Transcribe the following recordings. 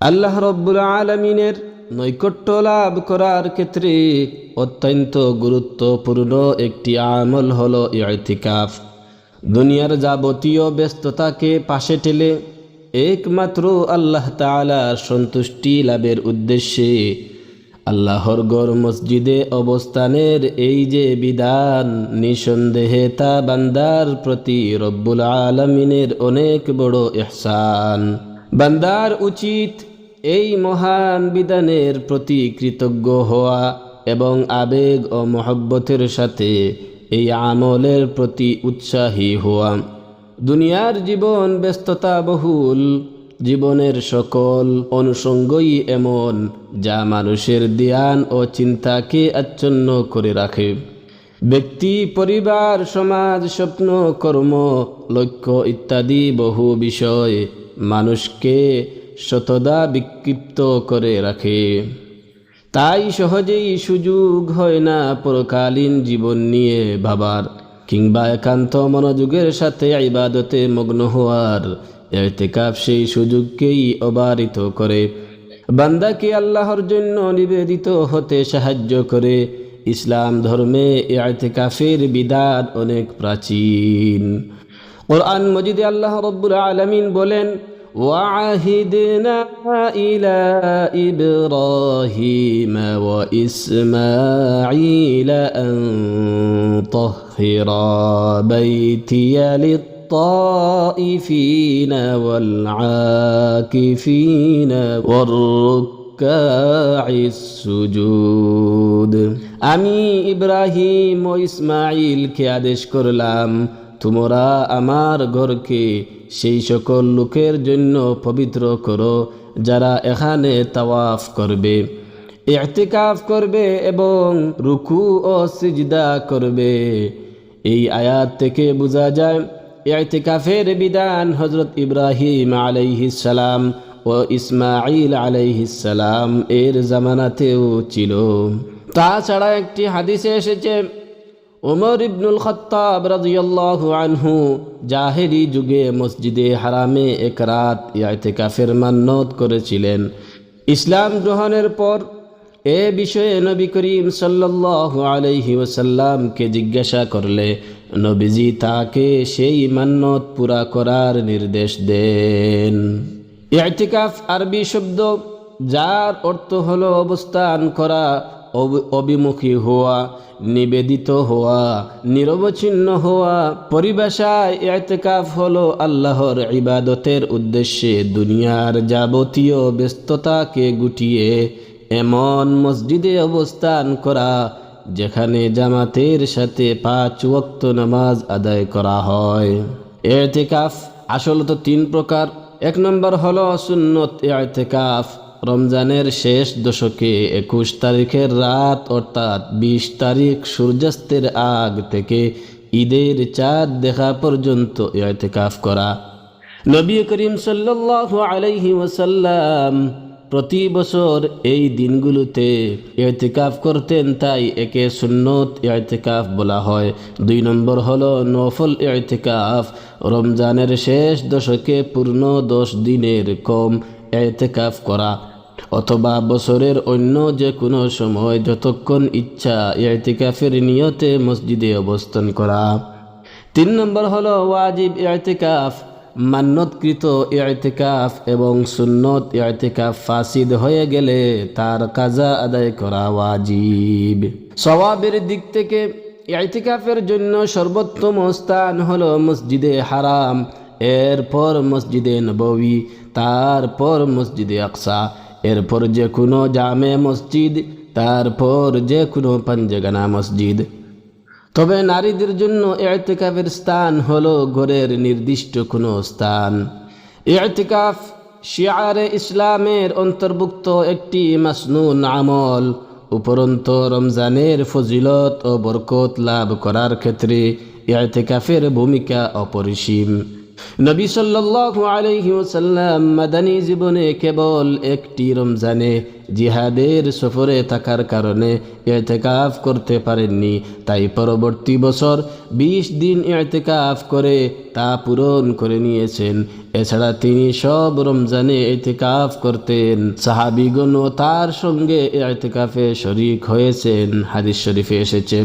আল্লাহ রব্বুল আলমিনের নৈকট্য লাভ করার ক্ষেত্রে অত্যন্ত গুরুত্বপূর্ণ একটি আমল হল ইতিকাফ। দুনিয়ার যাবতীয় ব্যস্ততাকে পাশে ঠেলে একমাত্র আল্লাহ তালার সন্তুষ্টি লাভের উদ্দেশ্যে আল্লাহর গড় মসজিদে অবস্থানের এই যে বিধান, নিঃসন্দেহে তা বান্দার প্রতি রব্বুল আলমিনের অনেক বড় এহসান বান্দার উচিত এই মহান বিধানের প্রতি কৃতজ্ঞ হওয়া এবং আবেগ ও মহব্বতের সাথে এই আমলের প্রতি উৎসাহী হওয়া। দুনিয়ার জীবন ব্যস্ততা বহুল জীবনের সকল অনুষঙ্গই এমন যা মানুষের ধ্যান ও চিন্তাকে আচ্ছন্ন করে রাখে। ব্যক্তি, পরিবার, সমাজ, স্বপ্ন, কর্ম, লক্ষ্য ইত্যাদি বহু বিষয় মানুষকে শতদা বিক্ষিপ্ত করে রাখে। তাই সহজেই সুযোগ হয় না পরকালীন জীবন নিয়ে ভাবার, কিংবা একান্ত মনোযোগের সাথে ইবাদতে মগ্ন হওয়ার। এতেকাপ সেই সুযোগকেই অবারিত করে। বান্দাকে আল্লাহর জন্য নিবেদিত হতে সাহায্য করে। ইসলাম ধর্মে এতেকাফের বিদাত অনেক প্রাচীন। কোরআন মজিদে আল্লাহ রব্বুল আলমিন বলেন وعهدنا إلى إبراهيم وإسماعيل أن طهر بيتي للطائفين والعاكفين والركاع السجود আমি ইব্রাহিম ও ইসমাইলকে আদেশ করলাম তোমরা আমার ঘরকে সেই সকল লোকের জন্য পবিত্র করো, যারা এখানে তাওয়াফ করবে, ইতিকাফ করবে এবং রুকু ও সিজদা করবে। এই আয়াত থেকে বোঝা যায়, ইতিকাফের বিধান হজরত ইব্রাহিম আলাইহিসালাম ও ইসমাইল আলাইহিসালাম এর জামানাতেও ছিল। তাছাড়া একটি হাদিসে এসেছে ওমর ইবনুল খত্তাব রাজিয়াল্লাহু আনহু জাহেরি যুগে মসজিদে হারামে এক রাত ইয়াতেকাফের মান্নত করেছিলেন। ইসলাম গ্রহণের পর এ বিষয়ে নবী করিম সাল্লাল্লাহু আলাইহি ওসাল্লামকে জিজ্ঞাসা করলে, নবীজি তাকে সেই মান্নত পুরা করার নির্দেশ দেন। ইয়াতিকাফ আরবি শব্দ, যার অর্থ হলো অবস্থান করা অবিমুখী হওয়া, নিবেদিত হওয়া, নিরবচ্ছিন্ন হওয়া, পরিভাষায় এতেকাফ হলো আল্লাহর ইবাদতের উদ্দেশ্যে দুনিয়ার যাবতীয় ব্যস্ততাকে গুটিয়ে এমন মসজিদে অবস্থান করা, যেখানে জামাতের সাথে পাঁচ ওয়াক্ত নামাজ আদায় করা হয়। এতেকাফ আসলত তিন প্রকার। এক নম্বর হলো সুন্নত এতেকাফ। রমজানের শেষ দশকে একুশ তারিখের রাত, অর্থাৎ বিশ তারিখ সূর্যাস্তের আগ থেকে ঈদের চাঁদ দেখা পর্যন্ত ইয়তেকাফ করা। নবী করিম সাল্লাহ আলাইহি ওসাল্লাম প্রতি বছর এই দিনগুলোতে এতেকাফ করতেন, তাই একে সুন্নত ইয়তেকাফ বলা হয়। দুই নম্বর হলো নফল এতেকাফ। রমজানের শেষ দশকে পূর্ণ দশ দিনের কম এতেকাফ করা। অথবা বছরের অন্য যে কোনো সময় যতক্ষণ ইচ্ছা এতেকাফের নিয়তে মসজিদে অবস্থান করা। তিন নম্বর হলো ওয়াজিব এতেকাফ মান্যতকৃত এতেকাফ এবং সুন্নত এতেকাফ ফাসিদ হয়ে গেলে তার কাজা আদায় করা ওয়াজিব। সওয়াবের দিক থেকে এতেকাফের জন্য সর্বোত্তম স্থান হলো মসজিদে হারাম, এরপর মসজিদে নবী তারপর মসজিদে আকসা। এরপর যে কোনো জামে মসজিদ, তারপর যে কোনো পাঞ্জেগানা মসজিদ। তবে নারীদের জন্য এতেকাফের স্থান হলো ঘরের নির্দিষ্ট কোনো স্থান। এতেকাফ শিয়ারে ইসলামের অন্তর্ভুক্ত একটি মাসনুন আমল। উপরন্ত রমজানের ফজিলত ও বরকত লাভ করার ক্ষেত্রে এতেকাফের ভূমিকা অপরিসীম। নবী সাল্লাল্লাহু আলাইহি ওয়াসাল্লাম মাদানী জীবনে কেবল একটি রমজানে জিহাদের সফরে থাকার কারণে এতেকাফ করতে পারেননি। তাই পরবর্তী বছর ২০ দিন এতেকাফ করে তা পূরণ করে নিয়েছেন। এছাড়া তিনি সব রমজানে এতেকাফ করতেন। সাহাবিগণ তার সঙ্গে এতেকাফে শরিক হয়েছেন। হাদিস শরীফে এসেছে,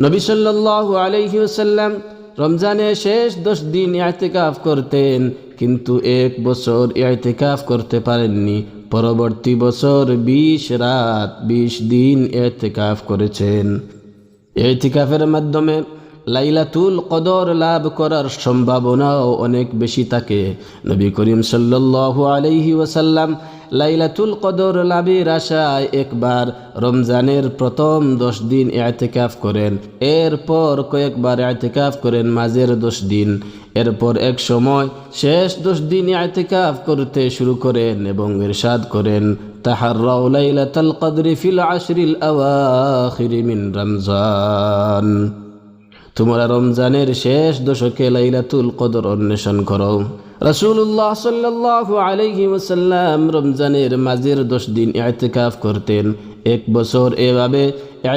নবী সাল্লাল্লাহু আলাইহি ওয়াসাল্লাম রমজানে শেষ দশ দিন ইয়াতেকাফ করতেন, কিন্তু এক বছর ইয়াতেকাফ করতে পারেননি। পরবর্তী বছর বিশ রাত বিশ দিন এতেকাফ করেছেন। এতিকাফের মাধ্যমে লাইলাতুল কদর লাভ করার সম্ভাবনাও অনেক বেশি থাকে। নবী করিম সাল্লাল্লাহু আলাইহি ওয়াসাল্লাম লাইলাতুল কদর লাভের আশায় একবার রমজানের প্রথম দশ দিন এতেকাফ করেন। এরপর কয়েকবার এতেকাফ করেন মাঝের দশ দিন। এরপর এক সময় শেষ দশ দিন এতেকাফ করতে শুরু করেন এবং ইরশাদ করেন। তাহার্রাউ লাইলাতাল কদরি ফিল আশরিল আওয়াখির মিন রমজান। তোমরা রমজানের শেষ দশকে লাইলাতুল কদর অন্বেষণ করো। রাসূলুল্লাহ সাল্লাল্লাহু আলাইহি ওয়াসাল্লাম রমজানের মাঝের দশ দিন ইতিকাফ করতেন। এক বছর এভাবে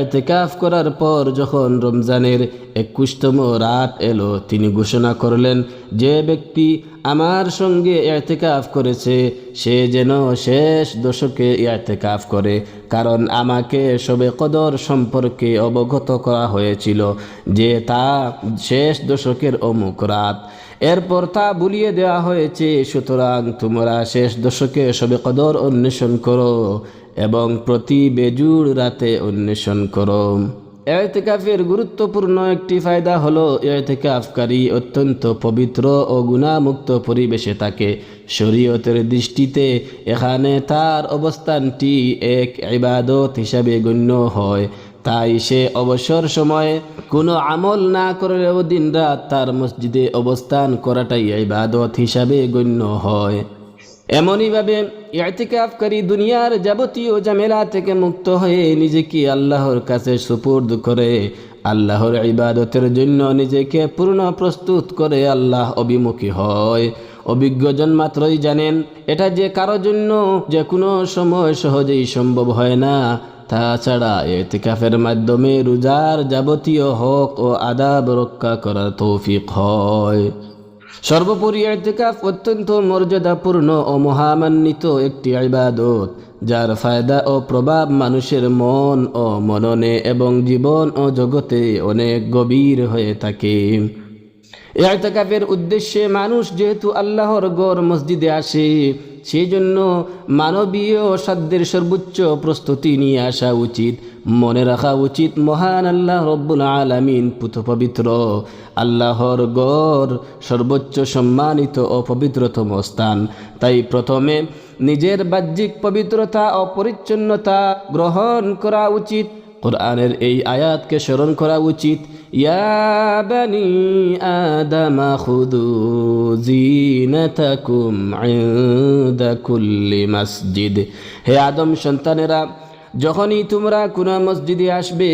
ইতিকাফ করার পর যখন রমজানের একুশতম রাত এলো, তিনি ঘোষণা করলেন, যে ব্যক্তি আমার সঙ্গে ইতিকাফ করেছে, সে যেন শেষ দশকে ইতিকাফ করে, কারণ আমাকে সবে কদর সম্পর্কে অবগত করা হয়েছিল যে তা শেষ দশকের অমুক রাত। এরপর তা বুলিয়ে দেওয়া হয়েছে, সুতরাং তোমরা শেষ দশকে সবে কদর অন্বেষণ করো এবং প্রতি বেজুর রাতে অন্বেষণ করো। এতেকাফের গুরুত্বপূর্ণ একটি ফায়দা হলো, এতেকাফকারী অত্যন্ত পবিত্র ও গুণামুক্ত পরিবেশে থাকে। শরীয়তের দৃষ্টিতে এখানে তার অবস্থানটি এক ইবাদত হিসাবে গণ্য হয়। তাই সে অবসর সময়ে কোনো আমল না করলেও দিন রাত তার মসজিদে অবস্থান করাটাই ইবাদত হিসাবে গণ্য হয়। এমনইভাবে ইয়াতিকাফকারী দুনিয়ার যাবতীয় ঝামেলা থেকে মুক্ত হয়ে নিজেকে আল্লাহর কাছে সুপুর্দ করে, আল্লাহর ইবাদতের জন্য নিজেকে পূর্ণ প্রস্তুত করে আল্লাহ অভিমুখী হয়। অভিজ্ঞজন মাত্রই জানেন, এটা যে কারও জন্য যে কোনো সময় সহজেই সম্ভব হয় না। তাছাড়া এতিকাফের মাধ্যমে রোজার যাবতীয় হক ও আদাব রক্ষা করার তৌফিক হয়। সর্বোপরি এতেকাফ অত্যন্ত মর্যাদাপূর্ণ ও মহামান্বিত একটি ইবাদত, যার ফায়দা ও প্রভাব মানুষের মন ও মননে এবং জীবন ও জগতে অনেক গভীর হয়ে থাকে। এতেকাফের উদ্দেশ্যে মানুষ যেহেতু আল্লাহর গড় মসজিদে আসে সেই জন্য মানবীয় সাধ্যের সর্বোচ্চ প্রস্তুতি নিয়ে আসা উচিত। মনে রাখা উচিত, মহান আল্লাহ রব্বুল আলমিন পুত পবিত্র। আল্লাহর গড় সর্বোচ্চ সম্মানিত ও পবিত্রতম স্থান। তাই প্রথমে নিজের বাহ্যিক পবিত্রতা ও পরিচ্ছন্নতা গ্রহণ করা উচিত। কোরআনের এই আয়াতকে স্মরণ করা উচিত। ইয়া বানি আদামা খুদু জিনাতাকুম ইনদা কুল্লি মসজিদ। হে আদম সন্তানেরা, যখনই তোমরা কোনো মসজিদে আসবে,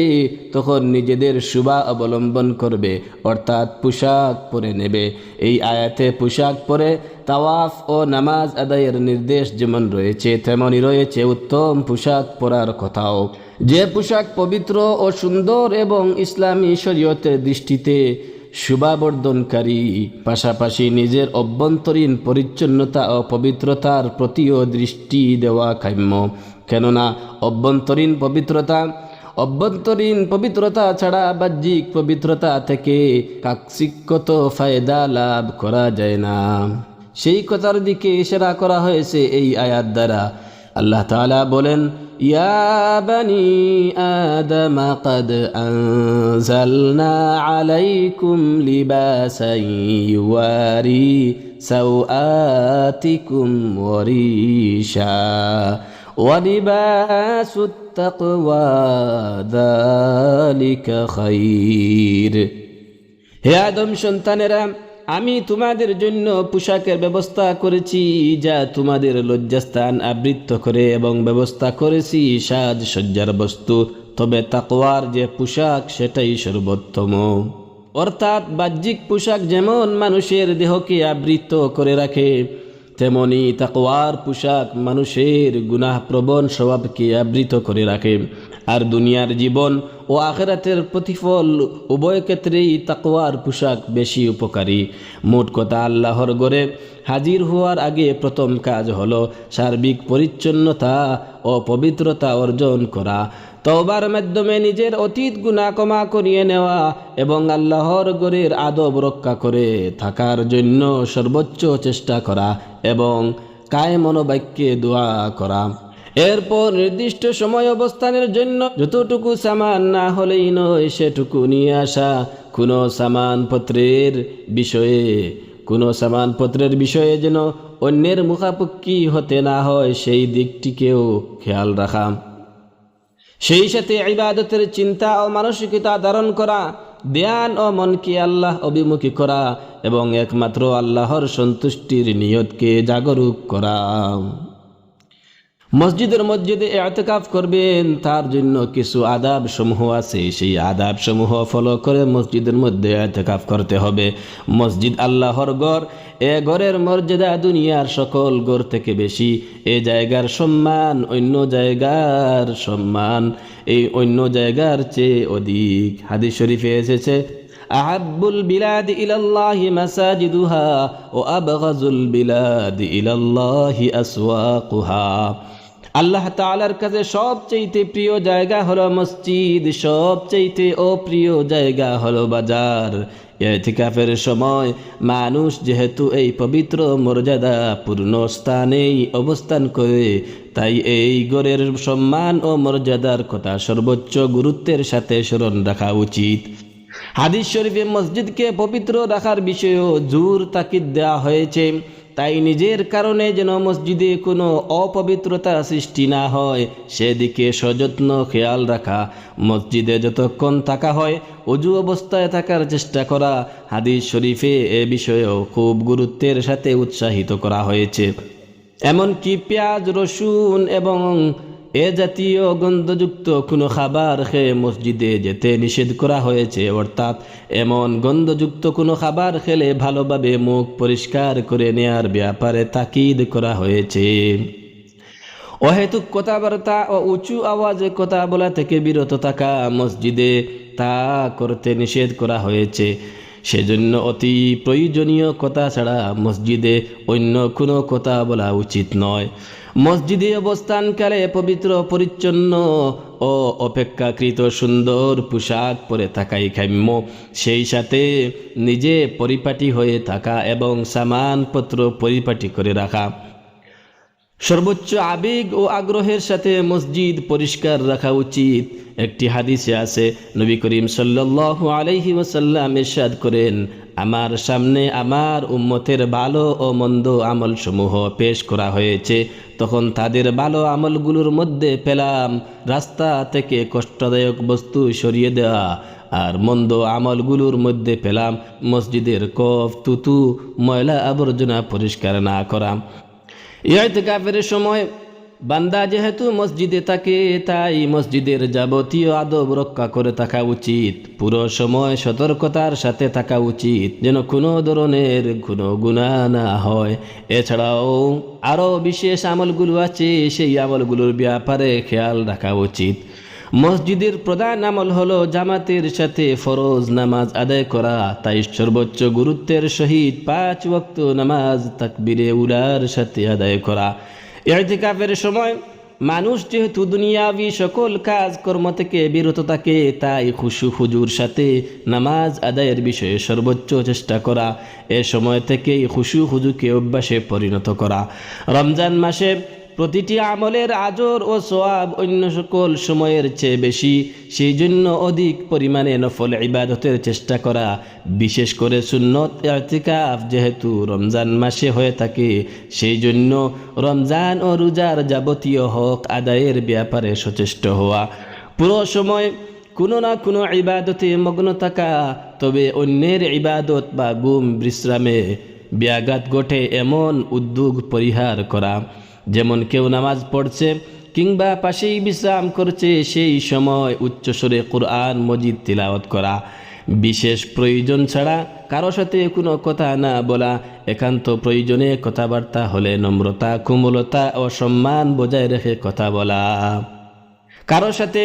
তখন নিজেদের শুভা অবলম্বন করবে, অর্থাৎ পোশাক পরে নেবে। এই আয়াতে পোশাক পরে তাওয়াফ ও নামাজ আদায়ের নির্দেশ যেমন রয়েছে, তেমনই রয়েছে উত্তম পোশাক পরার কথাও। যে পোশাক পবিত্র ও সুন্দর এবং ইসলামী শরীয়তের দৃষ্টিতে শুভাবর্ধনকারী, পাশাপাশি নিজের অভ্যন্তরীণ পরিচ্ছন্নতা ও পবিত্রতার প্রতিও দৃষ্টি দেওয়া কাম্য। কেননা অভ্যন্তরীণ পবিত্রতা অভ্যন্তরীণ পবিত্রতা ছাড়া বাহ্যিক পবিত্রতা থেকে কাকসিকত ফায়দা লাভ করা যায় না। সেই কথার দিকে ইশারা করা হয়েছে এই আয়াত দ্বারা। আল্লাহ তাআলা বলেন ইয়া বানি আদম قد أنزلنا عليكم لباسا يواري سوآتكم وريشا ولباس التقوى ذلك خير হে আদম সন্তানেরা আমি তোমাদের জন্য পোশাকের ব্যবস্থা করেছি যা তোমাদের লজ্জাস্থান আবৃত্ত করে এবং ব্যবস্থা করেছি সাজ সজ্জার বস্তু। তবে তাকওয়ার যে পোশাক, সেটাই সর্বোত্তম। অর্থাৎ বাহ্যিক পোশাক যেমন মানুষের দেহকে আবৃত করে রাখে, তেমনি তাকওয়ার পোশাক মানুষের গুনাহ প্রবণ স্বভাবকে আবৃত করে রাখে। আর দুনিয়ার জীবন ও আখেরাতের প্রতিফল উভয় ক্ষেত্রেই তাকওয়ার পোশাক বেশি উপকারী। মোট কথা আল্লাহর গড়ে হাজির হওয়ার আগে প্রথম কাজ হল সার্বিক পরিচ্ছন্নতা ও পবিত্রতা অর্জন করা। তওবার মাধ্যমে নিজের অতীত গুণা ক্ষমা করিয়ে নেওয়া এবং আল্লাহর গড়ের আদব রক্ষা করে থাকার জন্য সর্বোচ্চ চেষ্টা করা এবং কায় মনোবাক্যে দোয়া করা। এরপর নির্দিষ্ট সময় অবস্থানের জন্য যতটুকু সামান না হলেই নয় সেটুকু নিয়ে আসা কোনো সামানপত্রের বিষয়ে। কোনো সামানপত্রের বিষয়ে যেন অন্যের মুখাপক্ষি হতে না হয় সেই দিকটিকেও খেয়াল রাখা। সেই সাথে ইবাদতের চিন্তা ও মানসিকতা ধারণ করা, ধ্যান ও মনকে আল্লাহ অভিমুখী করা এবং একমাত্র আল্লাহর সন্তুষ্টির নিয়তকে জাগরুক করা। মসজিদের মসজিদে এতেকাফ করবেন, তার জন্য কিছু আদাব সমূহ আছে। সেই আদাব সমূহ ফলো করে মসজিদের মধ্যে এতেকাফ করতে হবে। মসজিদ আল্লাহর গড় এ ঘরের মর্যাদা দুনিয়ার সকল গড় থেকে বেশি। এ জায়গার সম্মান অন্য জায়গার সম্মান। এই অন্য জায়গার চেয়ে অধিক। হাদিস শরীফে এসেছে, আহাব্বুল বিলাদ ইলাল্লাহি মাসাজিদুহা ও আবগাজুল বিলাদ ইলাল্লাহি আসওয়াকুহা। আল্লাহ তাআলার কাছে সবচেয়ে প্রিয় জায়গা হলো মসজিদ সবচেয়ে অপ্রিয় জায়গা হলো বাজার। এতিকাফের সময় মানুষ যেহেতু এই পবিত্র মর্যাদা পূর্ণ স্থানেই অবস্থান করে, তাই এই গড়ের সম্মান ও মর্যাদার কথা সর্বোচ্চ গুরুত্বের সাথে স্মরণ রাখা উচিত। হাদিস শরীফে মসজিদকে পবিত্র রাখার বিষয়েও জোর তাকিদ দেওয়া হয়েছে। তাই নিজের কারণে যেন মসজিদে কোনো অপবিত্রতা সৃষ্টি না হয়, সেদিকে সযত্ন খেয়াল রাখা, মসজিদে যতক্ষণ থাকা হয়, অজু অবস্থায় থাকার চেষ্টা করা। হাদিস শরীফে এ বিষয়েও খুব গুরুত্বের সাথে উৎসাহিত করা হয়েছে। এমনকি পেঁয়াজ, রসুন এবং এ জাতীয় গন্ধযুক্ত কোনো খাবার খেয়ে মসজিদে যেতে নিষেধ করা হয়েছে, অর্থাৎ এমন গন্ধযুক্ত কোনো খাবার খেলে ভালোভাবে মুখ পরিষ্কার করে নেয়ার ব্যাপারে তাকিদ করা হয়েছে। অহেতুক কথাবার্তা ও উঁচু আওয়াজে কথা বলা থেকে বিরত থাকা মসজিদে তা করতে নিষেধ করা হয়েছে। সেজন্য অতি প্রয়োজনীয় কথা ছাড়া মসজিদে অন্য কোনো কথা বলা উচিত নয়। মসজিদে অবস্থানকালে পবিত্র, পরিচ্ছন্ন ও অপেক্ষাকৃত সুন্দর পোশাক পরে থাকাই কাম্য সেই সাথে নিজে পরিপাটি হয়ে থাকা এবং সামানপত্র পরিপাটি করে রাখা। সর্বোচ্চ আবেগ ও আগ্রহের সাথে মসজিদ পরিষ্কার রাখা উচিত। একটি হাদিসে আছে, নবী করিম সাল্লাল্লাহু আলাইহি ওয়াসাল্লাম ইরশাদ করেন আমার সামনে আমার উম্মতের ভালো ও মন্দ আমলসমূহ পেশ করা হয়েছে। তখন তাদের ভালো আমলগুলোর মধ্যে পেলাম রাস্তা থেকে কষ্টদায়ক বস্তু সরিয়ে দেওয়া আর মন্দ আমলগুলোর মধ্যে পেলাম মসজিদের কফ, তুতু, ময়লা আবর্জনা পরিষ্কার না করা। ইয়তেকাফের সময় বান্দা যেহেতু মসজিদে থাকে, তাই মসজিদের যাবতীয় আদব রক্ষা করে থাকা উচিত। পুরো সময় সতর্কতার সাথে থাকা উচিত, যেন কোনো ধরনের কোনো গুণা না হয়। এছাড়াও আরও বিশেষ আমলগুলো আছে, সেই আমলগুলোর ব্যাপারে খেয়াল রাখা উচিত। মসজিদের প্রধান আমল হলো জামাতের সাথে ফরজ নামাজ আদায় করা। তাই সর্বোচ্চ গুরুত্বের সহিত পাঁচ ওয়াক্ত নামাজ তাকবিরে উলার সাথে আদায় করা। এতেকাফের সময় মানুষ যেহেতু দুনিয়াবি সকল কাজ কর্ম থেকে বিরত থাকে, তাই খুশু হুজুর সাথে নামাজ আদায়ের বিষয়ে সর্বোচ্চ চেষ্টা করা, এ সময় থেকেই খুশু হুজুকে অভ্যাসে পরিণত করা। রমজান মাসে প্রতিটি আমলের আজর ও সোয়াব অন্য সকল সময়ের চেয়ে বেশি সেই জন্য অধিক পরিমাণে নফল ইবাদতের চেষ্টা করা, বিশেষ করে সুন্নত, ইতিকাফ যেহেতু রমজান মাসে হয়ে থাকে সেই জন্য রমজান ও রোজার যাবতীয় হক আদায়ের ব্যাপারে সচেষ্ট হওয়া। পুরো সময় কোনো না কোনো ইবাদতে মগ্ন থাকা, তবে অন্যের ইবাদত বা গুম বিশ্রামে ব্যাঘাত ঘটে এমন উদ্যোগ পরিহার করা। যেমন কেউ নামাজ পড়ছে কিংবা পাশেই বিশ্রাম করছে, সেই সময় উচ্চস্বরে কোরআন মজিদ তিলাওয়াত করা। বিশেষ প্রয়োজন ছাড়া কারও সাথে কোনো কথা না বলা। একান্ত প্রয়োজনে কথাবার্তা হলে নম্রতা, কোমলতা ও সম্মান বজায় রেখে কথা বলা। কারও সাথে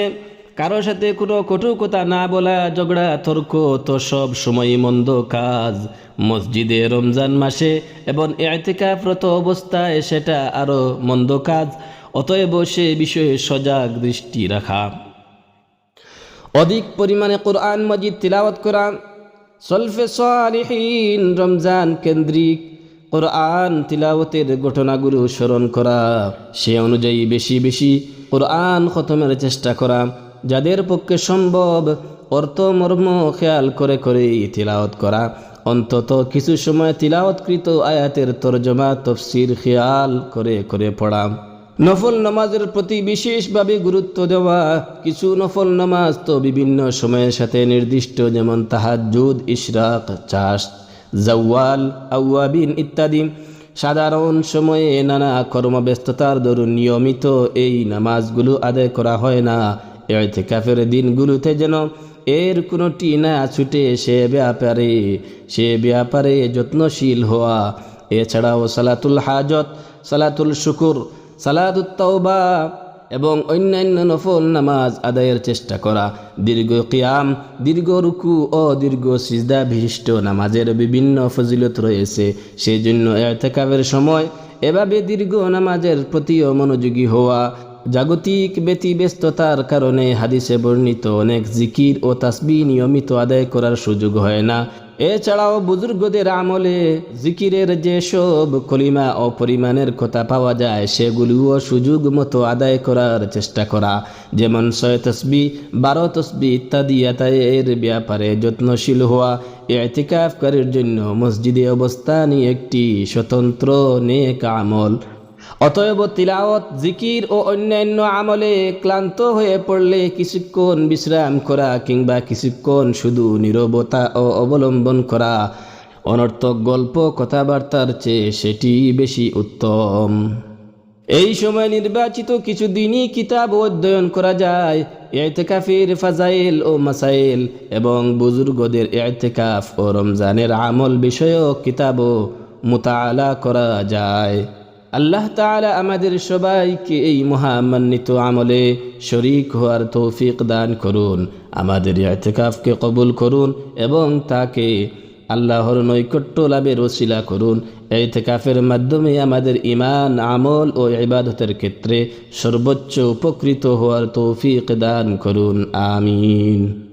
কারও সাথে কোনো কটু কথা না বলা, ঝগড়া, তর্ক, তো সব সময় মন্দ কাজ। মসজিদে রমজান মাসে এবং এতেকাফরত অবস্থায় সেটা আরও মন্দ কাজ। অতএব সে বিষয়ে সজাগ দৃষ্টি রাখা। অধিক পরিমাণে কোরআন মজিদ তিলাওয়াত করা। সলফে সালিহীন রমজান কেন্দ্রিক কোরআন তিলাওয়াতের ঘটনাগুলো স্মরণ করা। সে অনুযায়ী বেশি বেশি কোরআন খতমের চেষ্টা করা। যাদের পক্ষে সম্ভব অর্থ মর্ম খেয়াল করে করে তিলাওত করা। অন্তত কিছু সময় তিলাওয়াতকৃত আয়াতের তর্জমা, তফসির খেয়াল করে করে পড়া। নফল নামাজের প্রতি বিশেষভাবে গুরুত্ব দেওয়া। কিছু নফল নামাজ তো বিভিন্ন সময়ের সাথে নির্দিষ্ট, যেমন তাহাজুদ ইশরাক, চাষ, জওয়াল আউয়াবিন ইত্যাদি। সাধারণ সময়ে নানা কর্মব্যস্ততার দরুন নিয়মিত এই নামাজগুলো আদায় করা হয় না। কাফের দিনগুলোতে যেন এর কোনোটি না ছুটে সে ব্যাপারে সে ব্যাপারে যত্নশীল হওয়া। এছাড়াও সালাতুল হাজত, সালাতুল শুকুর সালাদুত্তবা এবং অন্যান্য নফল নামাজ আদায়ের চেষ্টা করা। দীর্ঘ কিয়াম, দীর্ঘ রুকু ও দীর্ঘ সিজদা বিশিষ্ট নামাজের বিভিন্ন ফজিলত রয়েছে। সেই জন্য এতেকাবের সময় এভাবে দীর্ঘ নামাজের প্রতিও মনোযোগী হওয়া জাগতিক ব্যতিব্যস্ততার কারণে হাদিসে বর্ণিত অনেক জিকির ও তাসবি নিয়মিত আদায় করার সুযোগ হয় না। এছাড়াও বুজুর্গদের আমলে জিকিরের যেসব কলিমা ও পরিমাণের কথা পাওয়া যায়, সেগুলিও সুযোগ মতো আদায় করার চেষ্টা করা। যেমন ছয় তসবি, বারো তসবি ইত্যাদি আদায়ের ব্যাপারে যত্নশীল হওয়া এতিকাফকারীর জন্য মসজিদে অবস্থানই একটি স্বতন্ত্র নেক আমল। অতএব তিলাওত জিকির ও অন্যান্য আমলে ক্লান্ত হয়ে পড়লে কিছুক্ষণ বিশ্রাম করা কিংবা কিছুক্ষণ শুধু নীরবতা ও অবলম্বন করা অনর্থক গল্প কথাবার্তার চেয়ে সেটি বেশি উত্তম। এই সময় নির্বাচিত কিছু দিনই কিতাব অধ্যয়ন করা যায় এতেকাফের ফাজাইল ও মাসাইল এবং বুজুর্গদের এতেকাফ ও রমজানের আমল বিষয়ক কিতাবও মোতালা করা যায়। আল্লাহ তাআলা আমাদের সবাইকে এই মহামান্বিত আমলে শরিক হওয়ার তৌফিক দান করুন, আমাদের এতেকাফকে কবুল করুন এবং তাকে আল্লাহর নৈকট্য লাভের ওসিলা করুন। এই এতেকাফের মাধ্যমে আমাদের ইমান আমল ও ইবাদতের ক্ষেত্রে সর্বোচ্চ উপকৃত হওয়ার তৌফিক দান করুন। আমিন।